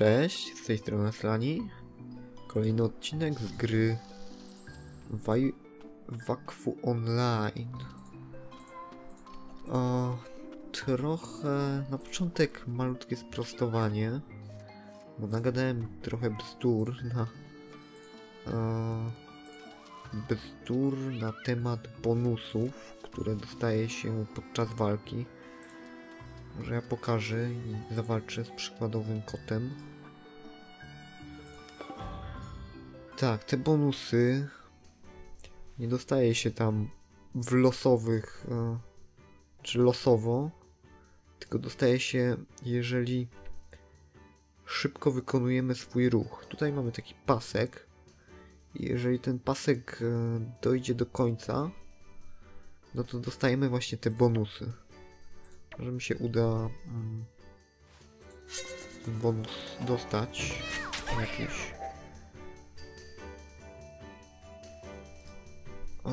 Cześć, z tej strony Slani. Kolejny odcinek z gry Waj... Wakfu Online. O, trochę... Na początek malutkie sprostowanie, bo nagadałem trochę bzdur na... Bzdur na temat bonusów, które dostaje się podczas walki. Może ja pokażę i zawalczę z przykładowym kotem. Tak, te bonusy nie dostaje się tam w losowych, e, czy losowo, tylko dostaje się, jeżeli szybko wykonujemy swój ruch. Tutaj mamy taki pasek i jeżeli ten pasek e, dojdzie do końca, no to dostajemy właśnie te bonusy. Może mi się uda mm, bonus dostać jakiś. O.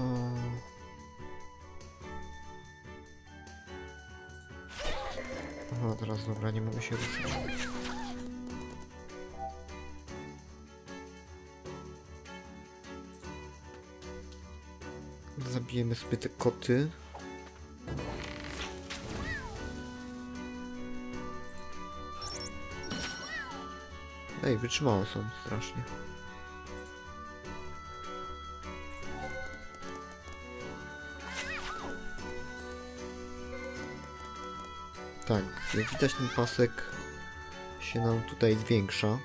Aha, teraz dobra, nie mogę się ruszyć. Zabijemy sobie te koty. Ej, wytrzymałe są strasznie. Tak, jak widać ten pasek się nam tutaj zwiększa.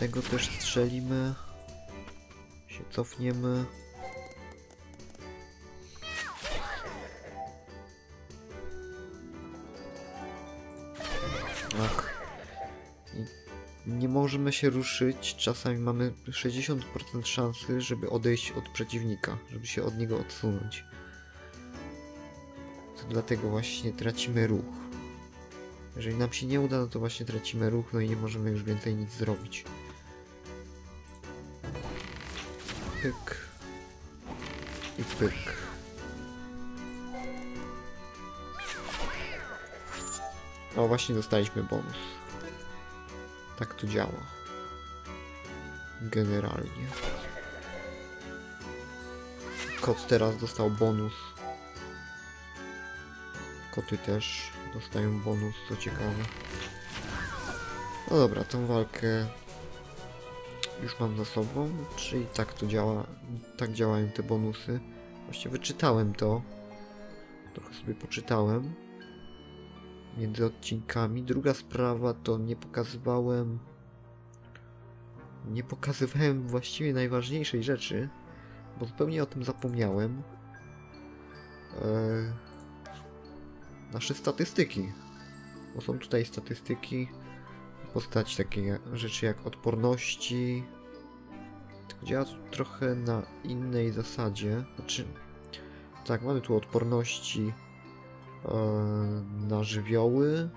Tego też strzelimy. Się cofniemy. Ach. I nie możemy się ruszyć. Czasami mamy 60% szansy, żeby odejść od przeciwnika, żeby się od niego odsunąć. To dlatego właśnie tracimy ruch. Jeżeli nam się nie uda, no to właśnie tracimy ruch, no i nie możemy już więcej nic zrobić. Pyk. I pyk. O, właśnie dostaliśmy bonus. Tak to działa. Generalnie. Kot teraz dostał bonus. Koty też dostają bonus, co ciekawe. No dobra, tą walkę już mam za sobą, czyli tak to działa, tak działają te bonusy. Właśnie wyczytałem to, trochę sobie poczytałem między odcinkami. Druga sprawa to nie pokazywałem, nie pokazywałem właściwie najważniejszej rzeczy, bo zupełnie o tym zapomniałem. Eee, nasze statystyki. Bo są tutaj statystyki w postaci takie rzeczy jak odporności. Tylko działa trochę na innej zasadzie. Znaczy, tak, mamy tu odporności e, na żywioły,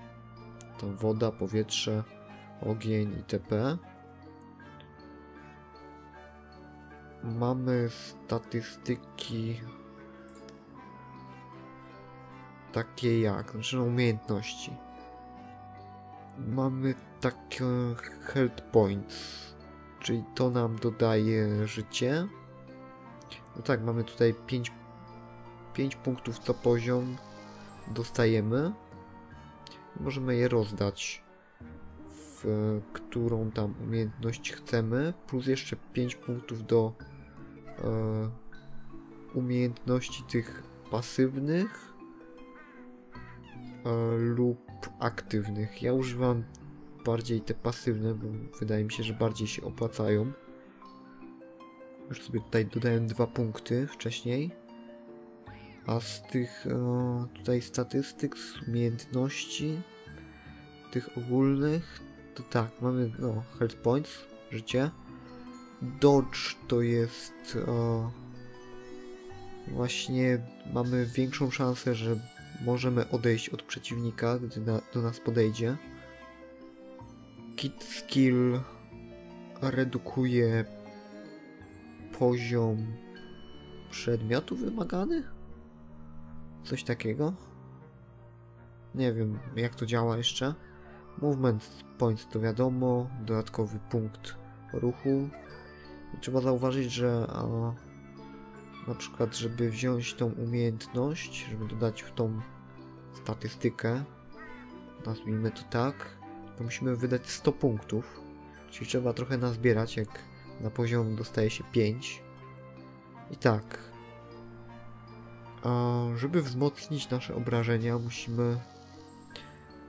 to woda, powietrze, ogień itp. Mamy statystyki takie jak, znaczy no, umiejętności. Mamy takie health points, czyli to nam dodaje życie. No tak, mamy tutaj 5, 5 punktów co poziom dostajemy. Możemy je rozdać w którą tam umiejętność chcemy, plus jeszcze 5 punktów do e, umiejętności tych pasywnych e, lub aktywnych. Ja używam bardziej te pasywne, bo wydaje mi się, że bardziej się opłacają. Już sobie tutaj dodałem dwa punkty wcześniej. A z tych e, tutaj statystyk, z umiejętności, tych ogólnych, to tak, mamy no, health points, życie. Dodge to jest e, właśnie mamy większą szansę, że możemy odejść od przeciwnika, gdy na, do nas podejdzie. Kit skill redukuje poziom przedmiotu wymagany? Coś takiego? Nie wiem, jak to działa jeszcze. Movement points to wiadomo, dodatkowy punkt ruchu. Trzeba zauważyć, że a, na przykład, żeby wziąć tą umiejętność, żeby dodać w tą statystykę, nazwijmy to tak, to musimy wydać 100 punktów. Czyli trzeba trochę nazbierać, jak na poziom dostaje się 5. I tak. A żeby wzmocnić nasze obrażenia, musimy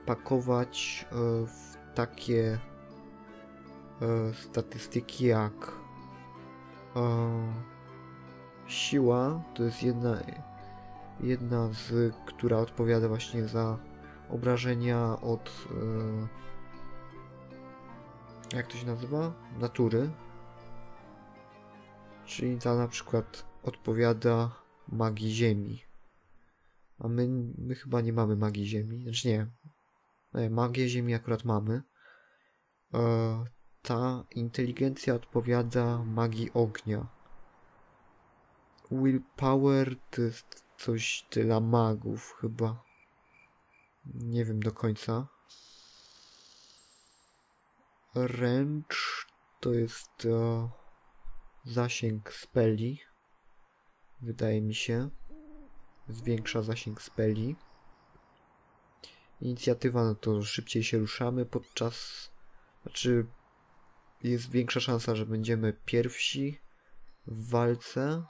pakować e, w takie e, statystyki jak e, siła, to jest jedna, jedna z, która odpowiada właśnie za obrażenia od jak to się nazywa? Natury. Czyli ta na przykład odpowiada magii ziemi. A my, my chyba nie mamy magii ziemi. Znaczy nie. nie magię ziemi akurat mamy. E, ta inteligencja odpowiada magii ognia. Willpower to jest coś dla magów chyba. Nie wiem do końca. Range to jest e, zasięg speli. Wydaje mi się. Zwiększa zasięg speli. Inicjatywa, no to szybciej się ruszamy podczas. Znaczy, jest większa szansa, że będziemy pierwsi w walce.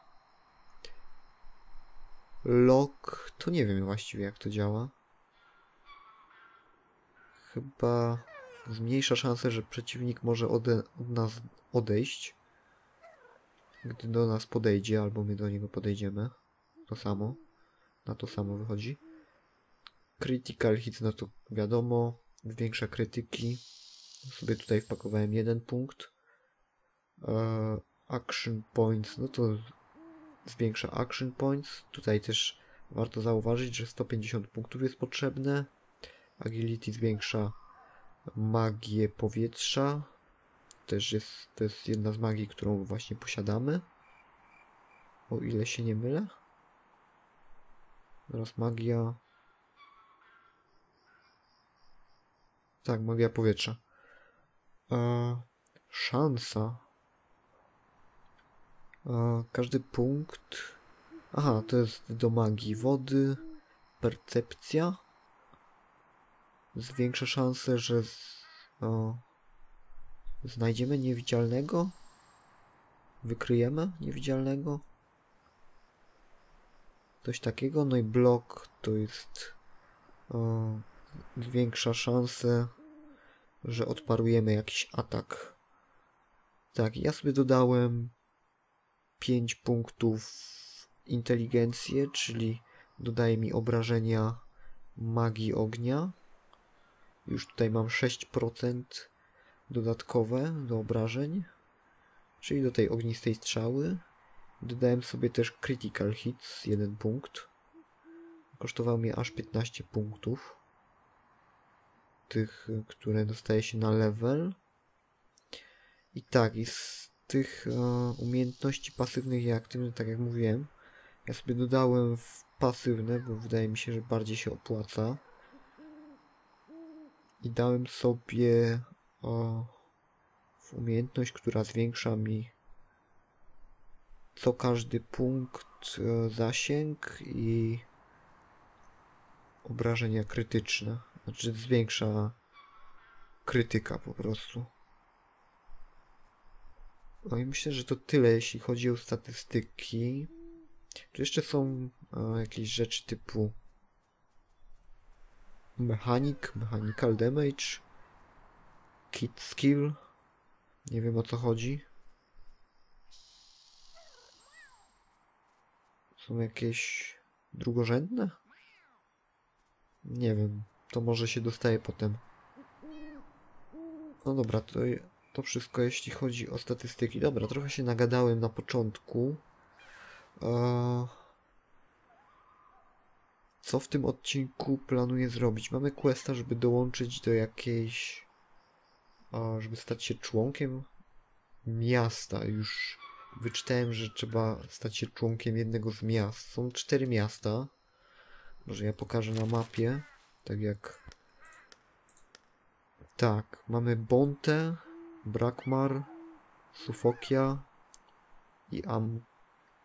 Lock, to nie wiem właściwie jak to działa. Chyba zmniejsza szansę, że przeciwnik może ode, od nas odejść, gdy do nas podejdzie, albo my do niego podejdziemy. To samo. Na to samo wychodzi. Critical hits, no to wiadomo, większe krytyki. Sobie tutaj wpakowałem jeden punkt. Eee, action points, no to zwiększa action points. Tutaj też warto zauważyć, że 150 punktów jest potrzebne. Agility zwiększa magię powietrza. Też jest, to jest jedna z magii, którą właśnie posiadamy. O ile się nie mylę. Teraz magia. Tak, magia powietrza. E, szansa. Każdy punkt. Aha, to jest do magii wody. Percepcja zwiększa szanse, że z, o, znajdziemy niewidzialnego? Wykryjemy niewidzialnego? Coś takiego. No i blok to jest o, zwiększa szanse, że odparujemy jakiś atak. Tak, ja sobie dodałem 5 punktów inteligencję, czyli dodaje mi obrażenia magii ognia. Już tutaj mam 6% dodatkowe do obrażeń, czyli do tej ognistej strzały. Dodałem sobie też critical hits, jeden punkt. Kosztował mnie aż 15 punktów. Tych, które dostaje się na level. I tak, z tych e, umiejętności pasywnych i aktywnych, tak jak mówiłem, ja sobie dodałem w pasywne, bo wydaje mi się, że bardziej się opłaca i dałem sobie o, w umiejętność, która zwiększa mi co każdy punkt e, zasięg i obrażenia krytyczne. Znaczy zwiększa krytyka po prostu. No i myślę, że to tyle, jeśli chodzi o statystyki. Tu jeszcze są e, jakieś rzeczy typu Mechanik, Mechanical Damage, Kit Skill. Nie wiem o co chodzi. Są jakieś drugorzędne? Nie wiem. To może się dostaje potem. No dobra, to, to wszystko jeśli chodzi o statystyki. Dobra, trochę się nagadałem na początku. Eee, co w tym odcinku planuję zrobić? Mamy questa, żeby dołączyć do jakiejś... Żeby stać się członkiem miasta. Już wyczytałem, że trzeba stać się członkiem jednego z miast. Są cztery miasta. Może ja pokażę na mapie. Tak jak... Tak, mamy Bonte, Brakmar, Sufokia i, Am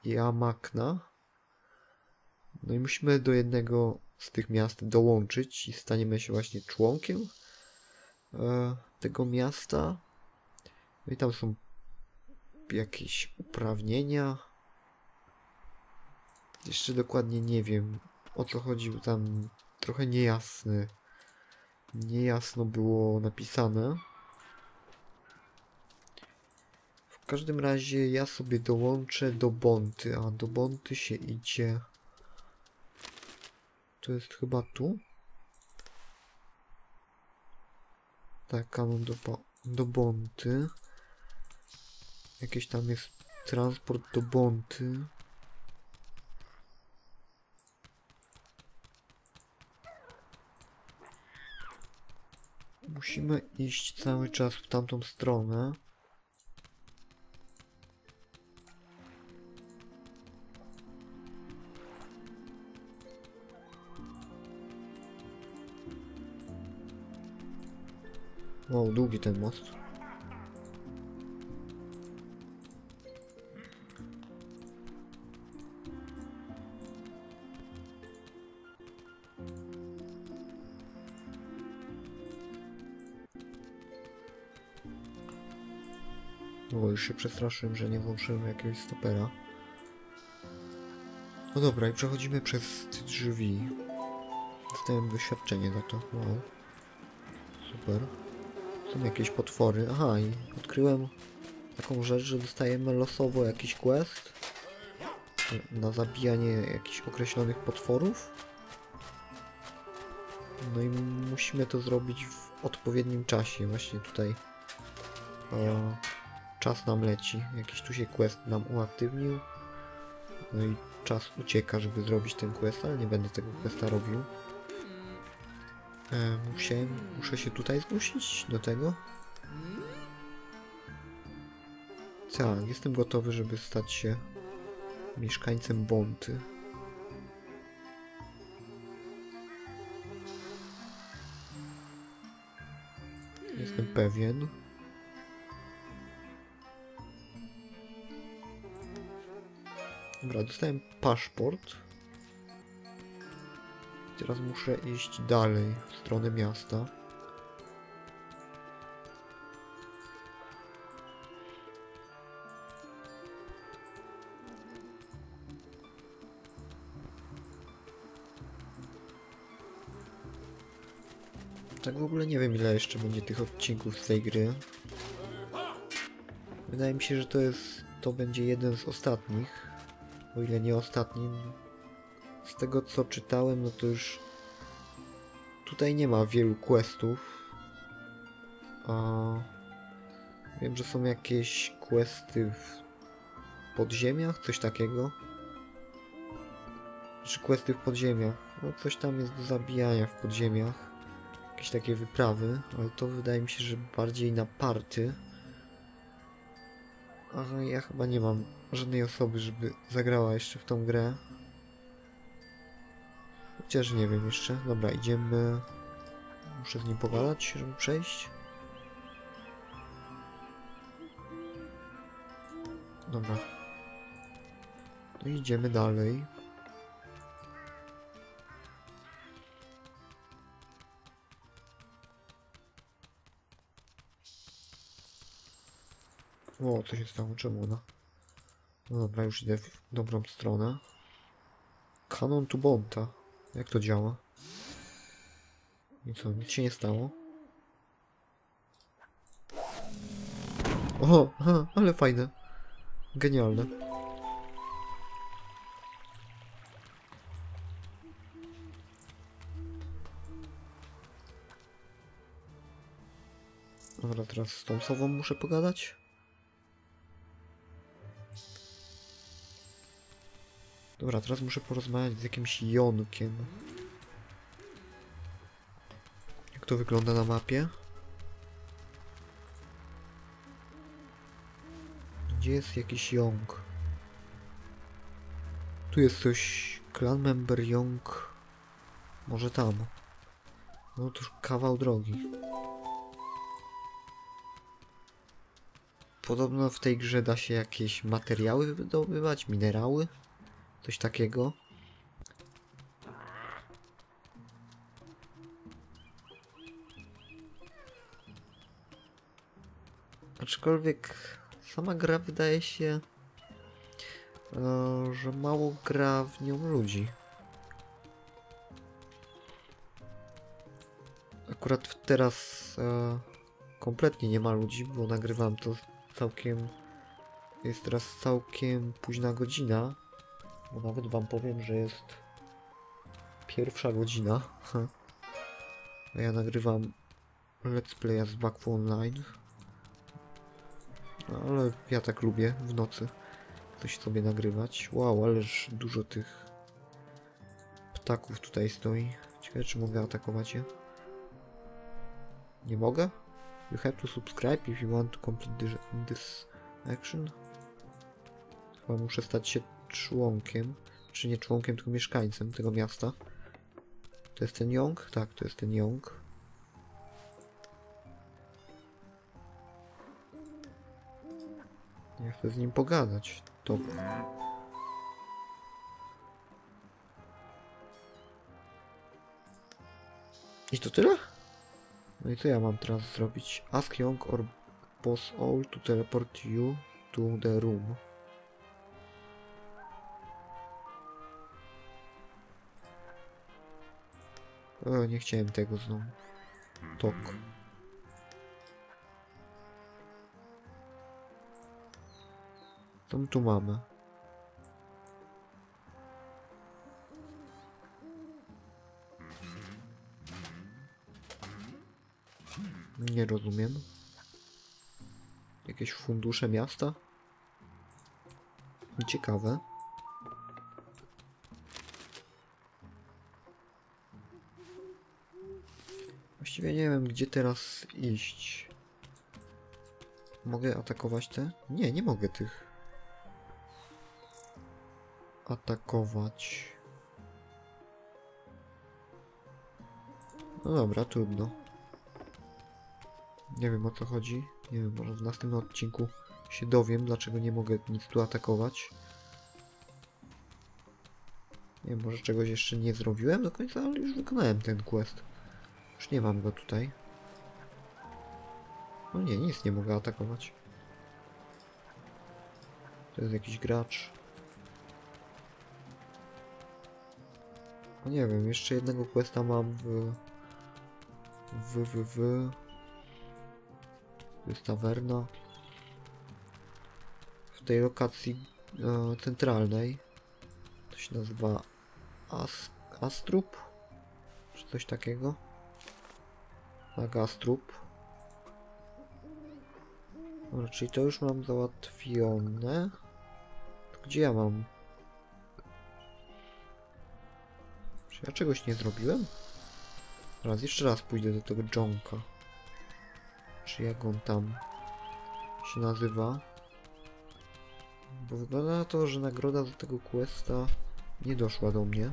i Amakna. No i musimy do jednego z tych miast dołączyć i staniemy się właśnie członkiem e, tego miasta. No i tam są jakieś uprawnienia. Jeszcze dokładnie nie wiem o co chodził tam trochę niejasny. Niejasno było napisane. W każdym razie ja sobie dołączę do Bonty, a do Bonty się idzie... To jest chyba tu? Tak, kanon do, do Bonty. Jakieś tam jest transport do Bonty. Musimy iść cały czas w tamtą stronę. Wow, długi ten most. O, już się przestraszyłem, że nie włączyłem jakiegoś stopera. No dobra, i przechodzimy przez te drzwi. Dostałem doświadczenie za to. Wow. Super. Są jakieś potwory. Aha, i odkryłem taką rzecz, że dostajemy losowo jakiś quest na zabijanie jakichś określonych potworów. No i musimy to zrobić w odpowiednim czasie. Właśnie tutaj czas nam leci. Jakiś tu się quest nam uaktywnił. No i czas ucieka, żeby zrobić ten quest, ale nie będę tego questa robił. E, musiałem, muszę się tutaj zgłosić do tego. Tak, jestem gotowy, żeby stać się mieszkańcem Bonty. Jestem pewien. Dobra, dostałem paszport. Teraz muszę iść dalej, w stronę miasta. Tak w ogóle nie wiem ile jeszcze będzie tych odcinków z tej gry. Wydaje mi się, że to jest, to będzie jeden z ostatnich. O ile nie ostatnim. Z tego co czytałem, no to już tutaj nie ma wielu questów. A wiem, że są jakieś questy w podziemiach, coś takiego. Czy questy w podziemiach? No coś tam jest do zabijania w podziemiach. Jakieś takie wyprawy, ale to wydaje mi się, że bardziej na party. A ja chyba nie mam żadnej osoby, żeby zagrała jeszcze w tą grę. Chociaż nie wiem jeszcze. Dobra, idziemy. Muszę z nim pogadać, żeby przejść. Dobra. No idziemy dalej. O, co się stało? Czemu ona? No dobra, już idę w dobrą stronę. Kanon tu Bonta. Jak to działa? I co, nic się nie stało? O, ale fajne. Genialne. Dobra, teraz z tą sową muszę pogadać. Dobra, teraz muszę porozmawiać z jakimś Jonkiem. to wygląda na mapie. Gdzie jest jakiś Young? Tu jest coś. Clan member Young. Może tam. No to już kawał drogi. Podobno w tej grze da się jakieś materiały wydobywać, minerały, coś takiego. Aczkolwiek sama gra wydaje się, e, że mało gra w nią ludzi. Akurat teraz e, kompletnie nie ma ludzi, bo nagrywam to całkiem. Jest teraz całkiem późna godzina. Bo nawet wam powiem, że jest pierwsza godzina. A ja nagrywam Let's Playa z Back Online. No, ale ja tak lubię w nocy coś sobie nagrywać. Wow, ależ dużo tych ptaków tutaj stoi. Ciekawe, czy mogę atakować je. Nie mogę? You have to subscribe if you want to complete this action. Chyba muszę stać się członkiem, czy nie członkiem, tylko mieszkańcem tego miasta. To jest ten Young? Tak, to jest ten Young. Ja chcę z nim pogadać. Dobra. I to tyle? No i co ja mam teraz zrobić? Ask Young or Boss Owl to teleport you to the room. O, nie chciałem tego znowu. Tok. My tu mamy? Nie rozumiem. Jakieś fundusze miasta? Ciekawe. Właściwie nie wiem, gdzie teraz iść. Mogę atakować te? Nie, nie mogę tych. Atakować. No dobra, trudno. Nie wiem o co chodzi. Nie wiem, może w następnym odcinku się dowiem, dlaczego nie mogę nic tu atakować. Nie wiem, może czegoś jeszcze nie zrobiłem do końca, ale już wykonałem ten quest. Już nie mam go tutaj. No nie, nic nie mogę atakować. To jest jakiś gracz. No nie wiem, jeszcze jednego questa mam w... W, w, w... To jest tawerna. W tej lokacji e, centralnej. To się nazywa As Astrup? Czy coś takiego? Tak, Astrup. Dobra, czyli to już mam załatwione. To gdzie ja mam? Czy ja czegoś nie zrobiłem? Raz, jeszcze raz pójdę do tego Jonka. Czy jak on tam się nazywa? Bo wygląda na to, że nagroda za tego questa nie doszła do mnie.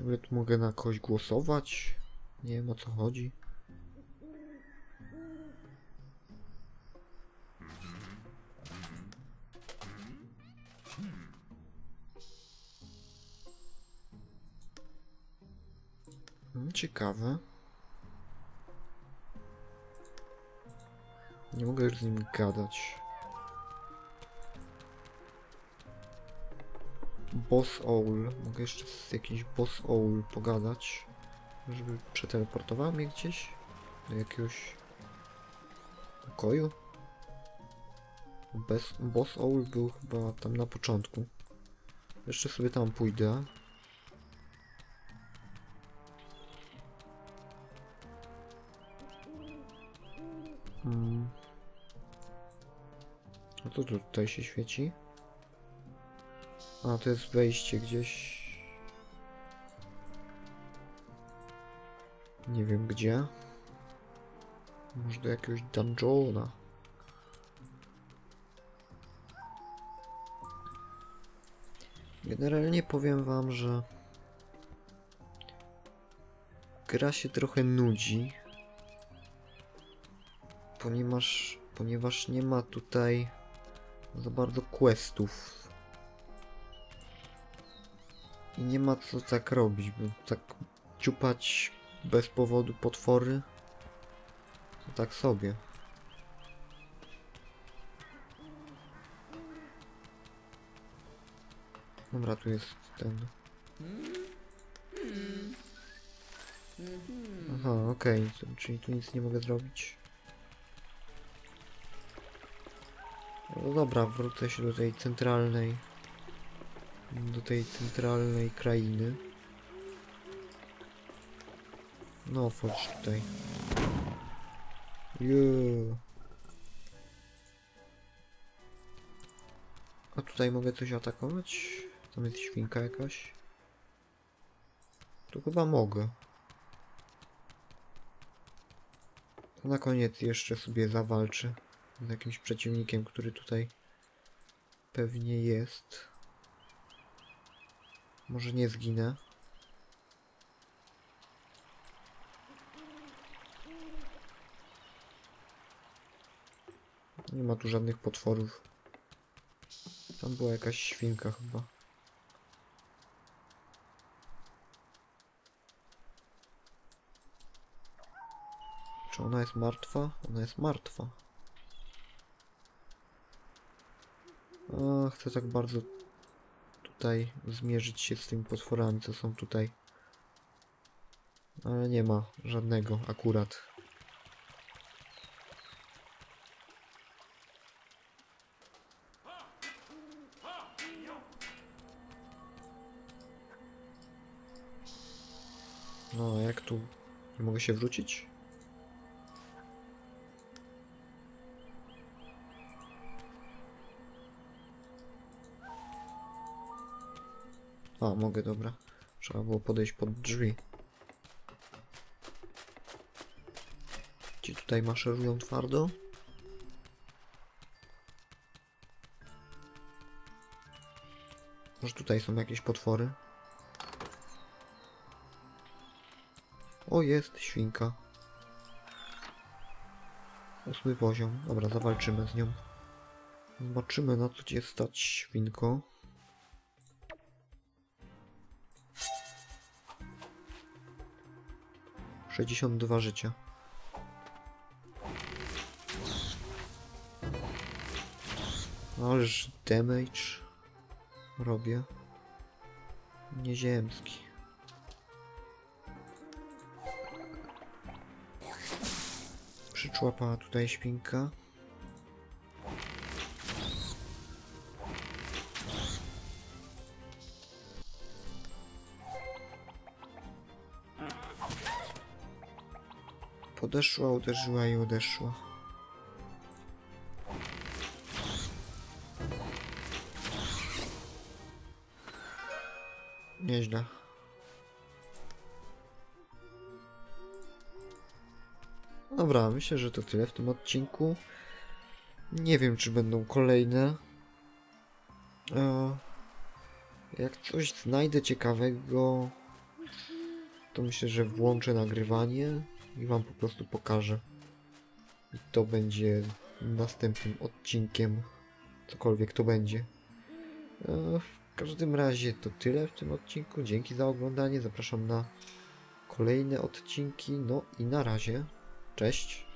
Ogóle tu mogę na kogoś głosować. Nie wiem o co chodzi. Hmm, Ciekawe. Nie mogę już z nim gadać. boss owl. Mogę jeszcze z jakimś boss owl pogadać, żeby przeteleportowała mnie gdzieś do jakiegoś pokoju. Bez, boss owl był chyba tam na początku. Jeszcze sobie tam pójdę. Hmm. A co tu tutaj się świeci? A, to jest wejście gdzieś. Nie wiem gdzie. Może do jakiegoś dungeona. Generalnie powiem wam, że gra się trochę nudzi, ponieważ, ponieważ nie ma tutaj za bardzo questów. I nie ma co tak robić, bo tak ciupać bez powodu potwory, to tak sobie. Dobra, tu jest ten. Aha, okej, to- czyli tu nic nie mogę zrobić. No dobra, wrócę się do tej centralnej. Do tej centralnej krainy. No, wchodź tutaj. Juu. A tutaj mogę coś atakować? Tam jest świnka jakaś. Tu chyba mogę. To na koniec jeszcze sobie zawalczę z jakimś przeciwnikiem, który tutaj pewnie jest. Może nie zginę. Nie ma tu żadnych potworów. Tam była jakaś świnka chyba. Czy ona jest martwa? Ona jest martwa. A, chcę tak bardzo tutaj zmierzyć się z tymi potworami, co są tutaj. Ale nie ma żadnego akurat. No, jak tu? Nie mogę się wrócić? A, mogę, dobra. Trzeba było podejść pod drzwi. Ci tutaj maszerują twardo? Może tutaj są jakieś potwory? O, jest świnka. Ósmy poziom. Dobra, zawalczymy z nią. Zobaczymy, na co cię stać, świnko. Sześćdziesiąt dwa życia. Ależ damage robię. Nieziemski. Przyczłapała tutaj świnka. Podeszła, uderzyła i odeszła. Nieźle. Dobra, myślę, że to tyle w tym odcinku. Nie wiem, czy będą kolejne. E, jak coś znajdę ciekawego, to myślę, że włączę nagrywanie i wam po prostu pokażę. I to będzie następnym odcinkiem, cokolwiek to będzie. E, w każdym razie to tyle w tym odcinku. Dzięki za oglądanie. Zapraszam na kolejne odcinki. No i na razie. Cześć.